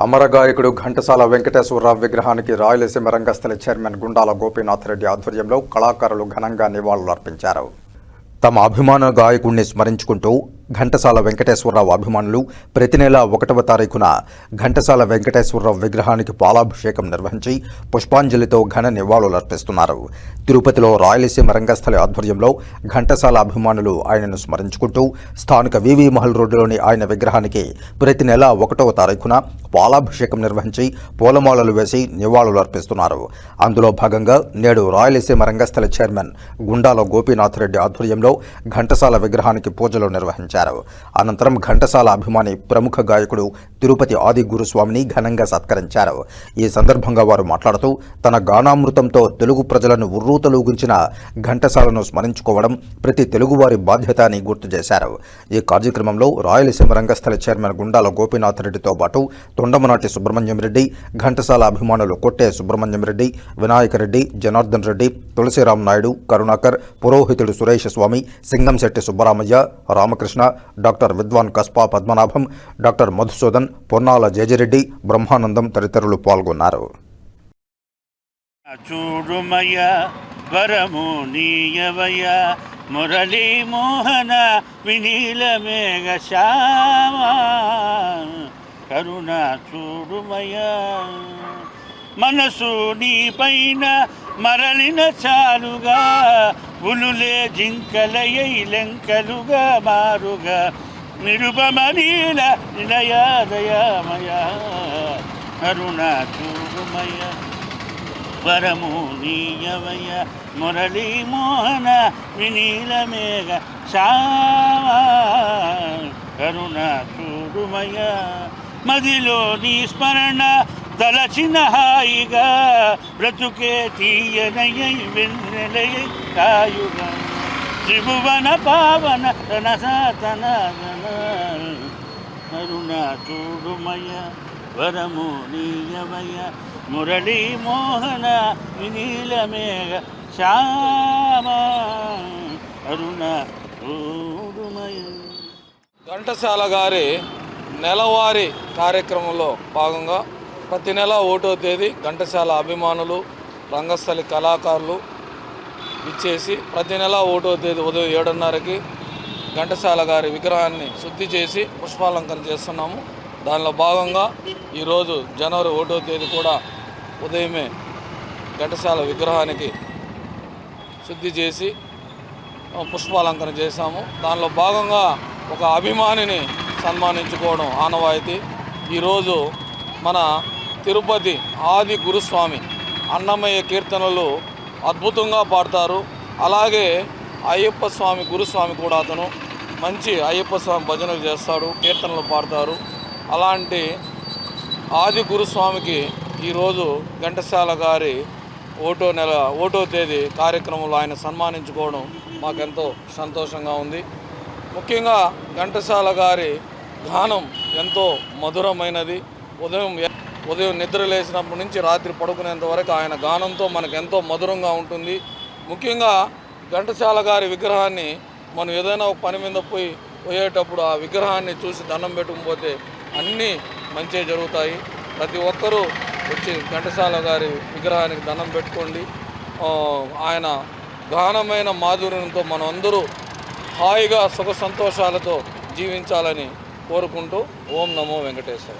అమర గాయకుడు ఘంటసాల వెంకటేశ్వరరావు విగ్రహానికి రాయలసీమ రంగస్థల చైర్మన్ గుండాల గోపీనాథ్ రెడ్డి ఆధ్వర్యంలో కళాకారులు ఘనంగా నివాళులర్పించారు. తమ అభిమాన గాయకుడిని స్మరించుకుంటూ ఘంటసాల వెంకటేశ్వరరావు అభిమానులు ప్రతి నెల ఒకటవ తారీఖున ఘంటసాల వెంకటేశ్వరరావు విగ్రహానికి పాలాభిషేకం నిర్వహించి పుష్పాంజలితో ఘన నివాళులర్పిస్తున్నారు తిరుపతిలో రాయలసీమ రంగస్థలి ఆధ్వర్యంలో ఘంటసాల అభిమానులు ఆయనను స్మరించుకుంటూ స్థానిక వివి మహల్ రోడ్డులోని ఆయన విగ్రహానికి ప్రతి నెల ఒకటవ తారీఖున పాలాభిషేకం నిర్వహించి పూలమాలలు వేసి నివాళులర్పిస్తున్నారు అందులో భాగంగా నేడు రాయలసీమ రంగస్థల చైర్మన్ గుండాల గోపీనాథ్ రెడ్డి ఆధ్వర్యంలో ఘంటసాల విగ్రహానికి పూజలు నిర్వహించారు. అనంతరం ఘంటసాల అభిమాని ప్రముఖ గాయకుడు తిరుపతి ఆది గురుస్వామిని ఘనంగా సత్కరించారు. ఈ సందర్భంగా వారు మాట్లాడుతూ తన గానామృతంతో తెలుగు ప్రజలను ఉర్రూతలూగించిన ఘంటసాలను స్మరించుకోవడం ప్రతి తెలుగువారి బాధ్యత అని గుర్తు చేశారు. ఈ కార్యక్రమంలో రాయలసీమ రంగస్థల చైర్మన్ గుండాల గోపీనాథ్ రెడ్డితో పాటు తొండమనాటి సుబ్రహ్మణ్యం రెడ్డి ఘంటసాల అభిమానులు కొట్టే సుబ్రహ్మణ్యం రెడ్డి వినాయక రెడ్డి జనార్దన్ రెడ్డి తులసిరామ్ నాయుడు కరుణాకర్ పురోహితుడు సురేష్ స్వామి సింగంశెట్టి సుబ్బరామయ్య రామకృష్ణ డాక్టర్ విద్వాన్ కస్పా పద్మనాభం డాక్టర్ మధుసూదన్ పొన్నాల జేజిరెడ్డి బ్రహ్మానందం తదితరులు పాల్గొన్నారు. చూడుమయ వరము నీయవయ మురళీ మోహన వినీల మేఘ శ్యామ. కరుణ చూడుమయ మనసు నీ పైన మరలిన చాలుగా పులులే జింకలయ్యై లెంకలుగా మారుగా. నిరుపమనీల నిలయాదయామయ. అరుణాచూరుమయ వరము నీయమయ మురళీ మోహన వినీల మేఘ శ్యామ. కరుణ మదిలో నీ స్మరణ తలచిన హాయిగా బ్రతుకే తీయనయ్యై వెన్నెలయ కాయుగా. త్రిభువన పావన తన సాతన కరుణ చూడుమయ వరము నీయమయ మురళీ మోహన వినీల మేఘ శ్యామ. అరుణ చూడుమయ. ఘంటసాల గారి నెలవారీ కార్యక్రమంలో భాగంగా ప్రతి నెల ఒకటో తేదీ ఘంటసాల అభిమానులు రంగస్థలి కళాకారులు ఇచ్చేసి ప్రతి నెల ఒకటో తేదీ ఉదయం ఏడున్నరకి ఘంటసాల గారి విగ్రహాన్ని శుద్ధి చేసి పుష్పాలంకరణ చేస్తున్నాము. దానిలో భాగంగా ఈరోజు జనవరి ఒకటో తేదీ కూడా ఉదయమే ఘంటసాల విగ్రహానికి శుద్ధి చేసి పుష్పాలంకరణ చేశాము. దానిలో భాగంగా ఒక అభిమానిని సన్మానించుకోవడం ఆనవాయితీ. ఈరోజు మన తిరుపతి ఆది గురుస్వామి అన్నమయ్య కీర్తనలు అద్భుతంగా పాడతారు. అలాగే అయ్యప్ప స్వామి గురుస్వామి కూడా అతను మంచి అయ్యప్ప స్వామి భజనలు చేస్తాడు కీర్తనలు పాడతారు. అలాంటి ఆది గురుస్వామికి ఈరోజు ఘంటసాల గారి ఓటో నెల ఓటో తేదీ కార్యక్రమంలో ఆయన సన్మానించుకోవడం మాకెంతో సంతోషంగా ఉంది. ముఖ్యంగా ఘంటసాల గారి గానం ఎంతో మధురమైనది. ఉదయం ఉదయం నిద్ర లేచినప్పటి నుంచి రాత్రి పడుకునేంత వరకు ఆయన గానంతో మనకు ఎంతో మధురంగా ఉంటుంది. ముఖ్యంగా ఘంటసాల గారి విగ్రహాన్ని మనం ఏదైనా ఒక పని మీద పోయి పోయేటప్పుడు ఆ విగ్రహాన్ని చూసి దండం పెట్టుకుపోతే అన్నీ మంచిగా జరుగుతాయి. ప్రతి ఒక్కరూ వచ్చి ఘంటసాల గారి విగ్రహానికి దండం పెట్టుకోండి. ఆయన గానమైన మాధుర్యంతో మనం అందరూ హాయిగా సుఖ సంతోషాలతో జీవించాలని కోరుకుంటూ ఓం నమో వెంకటేశ్వర.